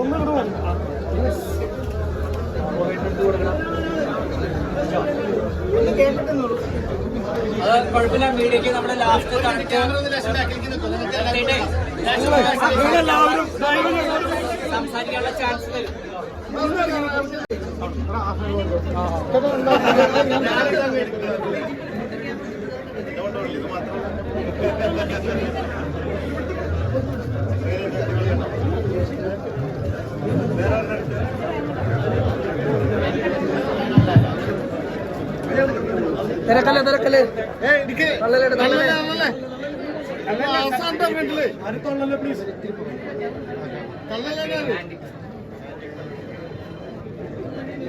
ഒന്ന് ഒന്ന് കുഴപ്പമില്ല മീഡിയക്ക് ലാസ്റ്റ് സംസാരിക്കാനുള്ള ചാൻസ് തരും. തിരക്കല്ലേ തിരക്കല്ലേ? തള്ളലേട് തള്ളലേ. അടുത്തുള്ളല്ലോ പ്ലീസ്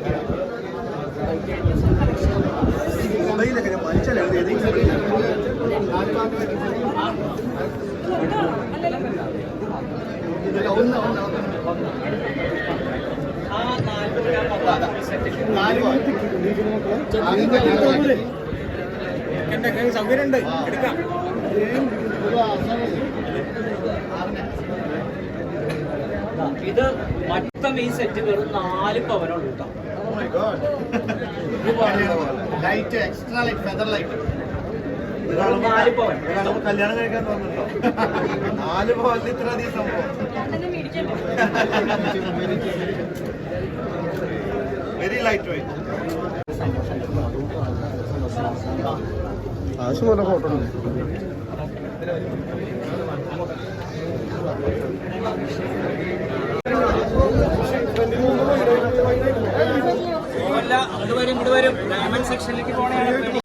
ഗ്രാം. നാൽപ്പത് ഗ്രാം സെറ്റ് സൗകര്യം ഉണ്ട് എടുക്കാം. ഇത് മൊത്തം ഈ സെറ്റ് വെറും നാല് പവനുള്ളൂ കേട്ടോ. Light extra light feather light നാല് പവൻ. കല്യാണം കഴിക്കാൻ തോന്നുന്നുണ്ടോ? നാല് പോയിന്റ് ഇത്ര അധികം സംഭവം വെരി ലൈറ്റ് വെയിറ്റ് ആവശ്യമുള്ള ഫോട്ടോ അല്ല അങ്ങോട്ട് വരും ഇങ്ങോട്ട് വരും. ഡയമണ്ട് സെക്ഷനിലേക്ക് പോകണേ ഇട്ടിട്ട്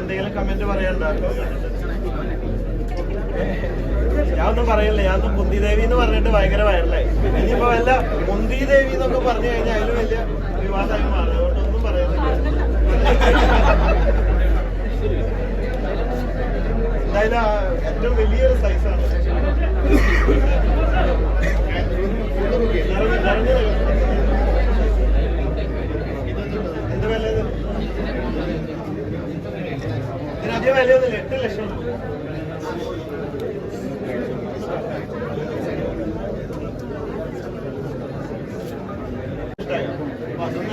എന്തെങ്കിലും കമന്റ് പറയണ്ടോ ഞാനൊന്നും പറയില്ല ഞാനൊന്നും കുന്തി ദേവി എന്ന് പറഞ്ഞിട്ട് ഭയങ്കര വൈറലായി ഇനിയിപ്പോ വല്ല കുന്തി ദേവി എന്നൊക്കെ പറഞ്ഞു കഴിഞ്ഞാൽ അതിലും വലിയ വിവാദമായി മാറി അതുകൊണ്ട് ഒന്നും എന്തായാലും ഏറ്റവും വലിയൊരു സൈസാണ് എന്ത് വില ഇത്? ഇതിനധികം വിലയൊന്നുമില്ല. എട്ട് ലക്ഷം.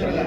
চলে